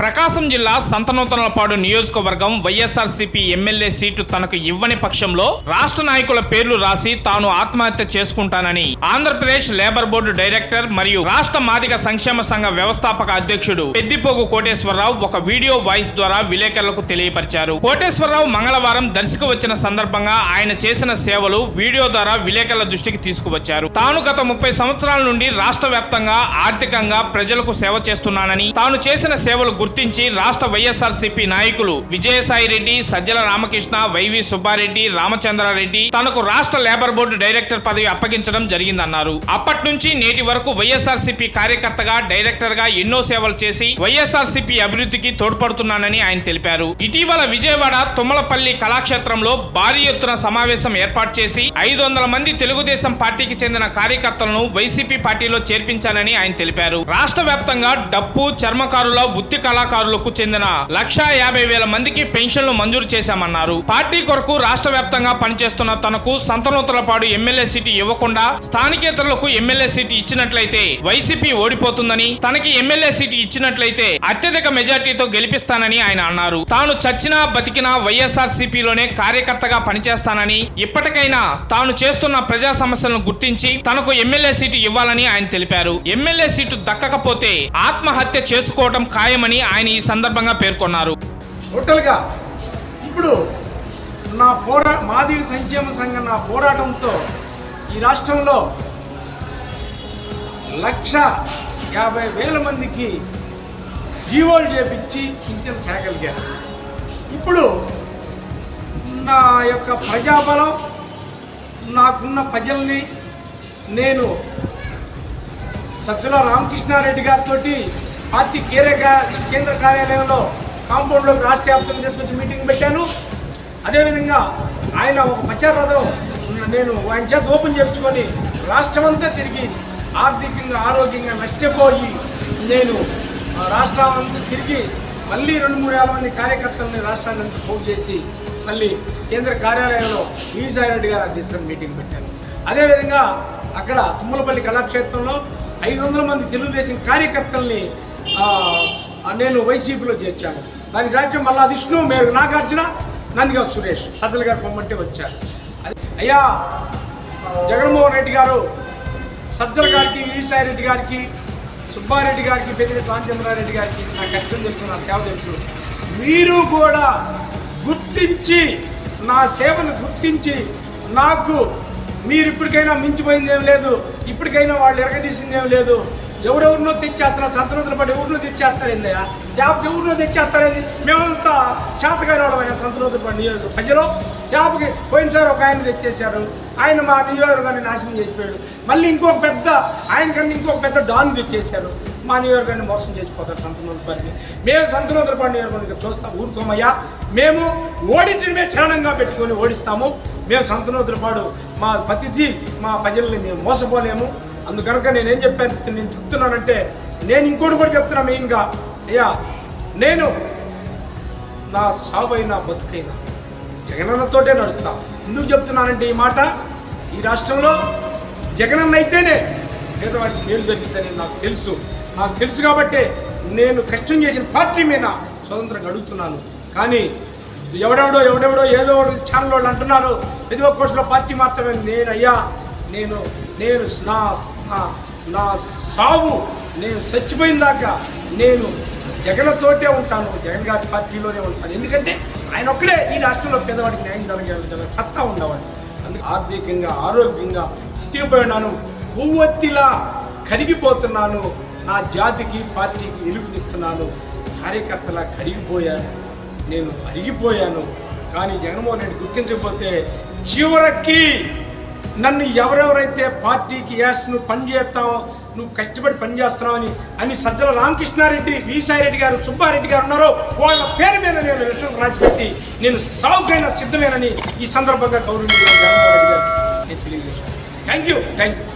ప్రకాశం జిల్లా సంతనూతనలపాడు నియోజకవర్గం YSRCP MLA seat తనకు ఇవ్వని పక్షంలో రాష్ట్ర నాయకుల పేర్లు రాసి తాను ఆత్మహత్య చేసుకుంటానని ఆంధ్రప్రదేశ్ లేబర్ బోర్డు డైరెక్టర్ మరియు రాష్ట్ర మాదిగ సంక్షేమ సంఘ వ్యవస్థాపక అధ్యక్షుడు పెద్దిపోగు కోటేశ్వరరావు ఒక వీడియో వాయిస్ ద్వారా విలేకరులకు తెలియపరిచారు. కోటేశ్వరరావు మంగళవారం దర్శకు వచ్చిన సందర్భంగా ఆయన చేసిన సేవలు వీడియో ద్వారా విలేకరుల దృష్టికి తీసుకువచ్చారు. తాను గత ముప్పై సంవత్సరాల నుండి రాష్ట్ర వ్యాప్తంగా ఆర్థికంగా ప్రజలకు సేవ చేస్తున్నానని తాను చేసిన సేవలు గుర్తించి రాష్ట్ర వైఎస్ఆర్సీపీ నాయకులు విజయసాయి రెడ్డి సజ్జల రామకృష్ణ వైవి సుబ్బారెడ్డి రామచంద్రారెడ్డి తనకు రాష్ట్ర లేబర్ బోర్డు డైరెక్టర్ పదవి అప్పగించడం జరిగిందన్నారు. అప్పటి నుంచి నేటి వరకు వైఎస్ఆర్సీపీ కార్యకర్తగా డైరెక్టర్గా ఎన్నో సేవలు చేసి వైఎస్ఆర్సీపీ అభివృద్ధికి తోడ్పడుతున్నానని ఆయన తెలిపారు. ఇటీవల విజయవాడ తుమ్మలపల్లి కళాక్షేత్రంలో భారీ ఎత్తున సమావేశం ఏర్పాటు చేసి ఐదు వందల మంది తెలుగుదేశం పార్టీకి చెందిన కార్యకర్తలను వైసీపీ పార్టీలో చేర్పించానని ఆయన తెలిపారు. రాష్ట్ర వ్యాప్తంగా డప్పు చర్మకారుల వృత్తి కళాకారులకు చెందిన లక్షా యాభై వేల మందికి పెన్షన్లు మంజూరు చేశామన్నారు. పార్టీ కొరకు రాష్ట్ర వ్యాప్తంగా పనిచేస్తున్న తనకు సంతనూతలపాడు ఎమ్మెల్యే సీటు ఇవ్వకుండా స్థానికేతరులకు ఎమ్మెల్యే సీటు ఇచ్చినట్లయితే వైసీపీ ఓడిపోతుందని తనకి ఎమ్మెల్యే సీటు ఇచ్చినట్లయితే అత్యధిక మెజార్టీతో గెలిపిస్తానని ఆయన అన్నారు. తాను చచ్చినా బతికినా వైఎస్ఆర్ సిపిలోనే కార్యకర్తగా పనిచేస్తానని ఇప్పటికైనా తాను చేస్తున్న ప్రజా సమస్యలను గుర్తించి తనకు ఎమ్మెల్యే సీటు ఇవ్వాలని ఆయన తెలిపారు. ఎమ్మెల్యే సీటు దక్కకపోతే ఆత్మహత్య చేసుకోవడం ఖాయమని ఆయన ఈ సందర్భంగా పేర్కొన్నారు. టోటల్గా ఇప్పుడు నా పోరా మాదిగ సంక్షేమ సంఘం నా పోరాటంతో ఈ రాష్ట్రంలో లక్ష యాభై వేల మందికి జీవోలు చేపించి పింఛన్ తేగలిగారు. ఇప్పుడు నా యొక్క ప్రజాబలం నాకున్న ప్రజల్ని నేను సజ్జల రామకృష్ణారెడ్డి గారితో పార్టీ కీలక కేంద్ర కార్యాలయంలో కాంపౌండ్లో రాష్ట్ర వ్యాప్తంగా తీసుకొచ్చి మీటింగ్ పెట్టాను. అదేవిధంగా ఆయన ఒక ప్రచార రథం నేను ఆయన చేత ఓపెన్ చేర్చుకొని రాష్ట్రమంతా తిరిగి ఆర్థికంగా ఆరోగ్యంగా నష్టపోయి నేను ఆ రాష్ట్రాలంతా తిరిగి మళ్ళీ రెండు మూడు వేల మంది కార్యకర్తలని రాష్ట్రాన్ని అంతా చేసి మళ్ళీ కేంద్ర కార్యాలయంలో ఈసాయిరెడ్డి గారు అందిస్తున్న మీటింగ్ పెట్టాను. అదేవిధంగా అక్కడ తుమ్మలపల్లి కళాక్షేత్రంలో ఐదు వందల మంది తెలుగుదేశం కార్యకర్తల్ని నేను వైసీపీలో చేర్చాను. దానికి రాజ్యం మళ్ళా విష్ణు మేరు నాగార్జున నందిగా సురేష్ సజ్జల గారు పొమ్మంటే వచ్చారు. అయ్యా జగన్మోహన్ రెడ్డి గారు సజ్జల గారికి విజయసాయి రెడ్డి గారికి సుబ్బారెడ్డి గారికి పెద్దిరెడ్డి రామచంద్రారెడ్డి గారికి నా కష్టం తెలుసు నా సేవ తెలుసు. మీరు కూడా గుర్తించి నా సేవను గుర్తించి నాకు మీరు ఇప్పటికైనా మించిపోయింది ఏం లేదు ఇప్పటికైనా వాళ్ళు ఎరగదీసింది ఏం లేదు ఎవరెవరినో తెచ్చేస్తున్నారు? సంతనూతల పడి ఎవరినో తెచ్చేస్తారు ఏందయ్యా? జాబ్కి ఎవరినో తెచ్చేస్తారేంది మేమంతా చేతగాని వాళ్ళమైన సంతనూతల పడి నియోజక ప్రజలు. యాభకి పోయినసారి ఒక ఆయన తెచ్చేశారు. ఆయన మా నియోజకవర్గాన్ని నాశనం చేసిపోయాడు. మళ్ళీ ఇంకొక పెద్ద ఆయన కన్నా ఇంకొక పెద్ద డాన్ తెచ్చేశారు. మా నియోజకవర్గాన్ని మోసం చేసిపోతారు సంతనూతలపల్లిని మేము సంతనూతలపల్లి నియోజకవర్గం చూస్తాం ఊరుకోమయ్యా. మేము ఓడించడమే శరణంగా పెట్టుకొని ఓడిస్తాము. మేము సంతనూతలపాడు మా పతిథి మా ప్రజల్ని మేము మోసపోలేము. అందుకనుక నేనేం చెప్పాను? నేను చెప్తున్నానంటే నేను ఇంకోటి కూడా చెప్తున్నా మెయిన్గా. అయ్యా నేను నా సావైనా బతుకైనా జగనన్నతోటే నడుస్తా. ఎందుకు చెప్తున్నానంటే ఈ మాట? ఈ రాష్ట్రంలో జగనన్న అయితేనే పేదవాడికి మేలు జరిగిందని నాకు తెలుసు. నాకు తెలుసు కాబట్టి నేను కష్టం చేసిన పార్టీ మీద స్వతంత్రంగా అడుగుతున్నాను కానీ ఎవడెవడో ఎవడెవడో ఏదో ఒకటి ఛానల్ వాళ్ళు అంటున్నారు. ప్రతి కోర్సులో పార్టీ మాత్రమే నేను అయ్యా నేను నేను నా నా- నా సావు నేను చచ్చిపోయిన దాకా నేను జగన్తోటే ఉంటాను. జగన్ గారి పార్టీలోనే ఉంటాను. ఎందుకంటే ఆయన ఒక్కడే ఈ రాష్ట్రంలో పేదవాడికి న్యాయం జరగగల సత్తా ఉండేవాడు అందుకే ఆర్థికంగా ఆరోగ్యంగా చితికిపోయి ఉన్నాను కొవ్వొత్తిలా కరిగిపోతున్నాను. నా జాతికి పార్టీకి వెలుగునిస్తున్నాను కార్యకర్తలా కరిగిపోయాను. నేను అరిగిపోయాను. కానీ జగన్మోహన్ రెడ్డి గుర్తించకపోతే చివరికి నన్ను ఎవరెవరైతే పార్టీకి యాస్ నువ్వు పనిచేస్తావో నువ్వు కష్టపడి పనిచేస్తున్నావని అని సజ్జల రామకృష్ణారెడ్డి వీసాయిరెడ్డి గారు సుబ్బారెడ్డి గారు ఉన్నారో వాళ్ళ పేరు మీద నేను లెటర్ రాసిపెట్టి నేను సాగుకైనా సిద్ధమేనని ఈ సందర్భంగా గౌరవ థ్యాంక్ యూ థ్యాంక్ యూ